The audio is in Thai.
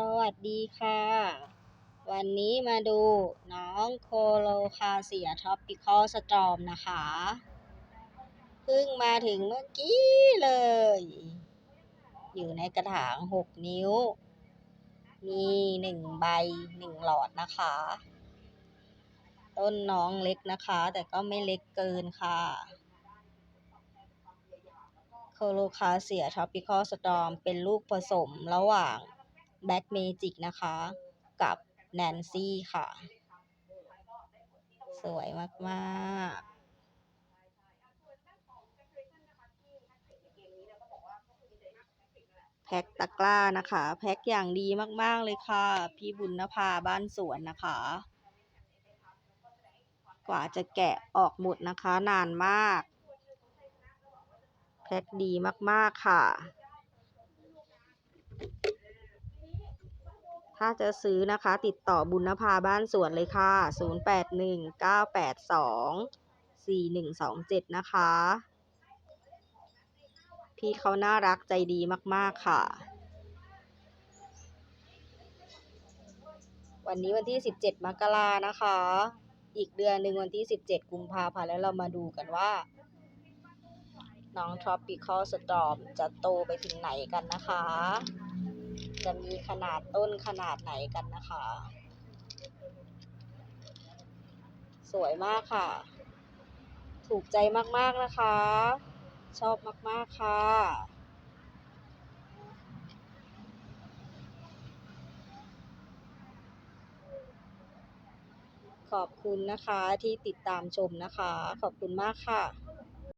สวัสดีค่ะ วันนี้มาดูน้องโคโลคาเซียท็อปปิคอลสตรอมนะคะ เพิ่งมาถึงเมื่อกี้เลย อยู่ในกระถาง6นิ้ว มีหนึ่งใบหนึ่งหลอดนะคะ ต้นน้องเล็กนะคะ แต่ก็ไม่เล็กเกินค่ะโคโลคาเซียท็อปปิคอลสตอมเป็นลูกผสมระหว่าง แบ็กเมจิกนะคะ กับแนนซี่ค่ะ สวยมากๆแพ็คตะกร้านะคะ แพ็คอย่างดีมาก ๆ เลยค่ะ พี่บุญนภาบ้านสวนนะคะ กว่าจะแกะออกหมดนะคะ นานมาก แพ็คดีมาก ๆ ค่ะ ถ้าจะซื้อนะคะติดต่อบุญนภาบ้านสวนเลยค่ะ 0819824127 นะคะ พี่เขาน่ารักใจดีมาก ๆ ค่ะ วันนี้วันที่ 17 มกรานะคะ อีกเดือนหนึ่งวันที่ 17 กุมภาพันธ์แล้วเรามาดูกันว่า น้อง Tropical Storm จะโตไปถึงไหนกันนะคะ จะมีขนาดต้นขนาดไหนกันนะคะ สวยมากค่ะ ถูกใจมากๆนะคะ ชอบมากๆค่ะขอบคุณนะคะที่ติดตามชมนะคะ ขอบคุณมากค่ะ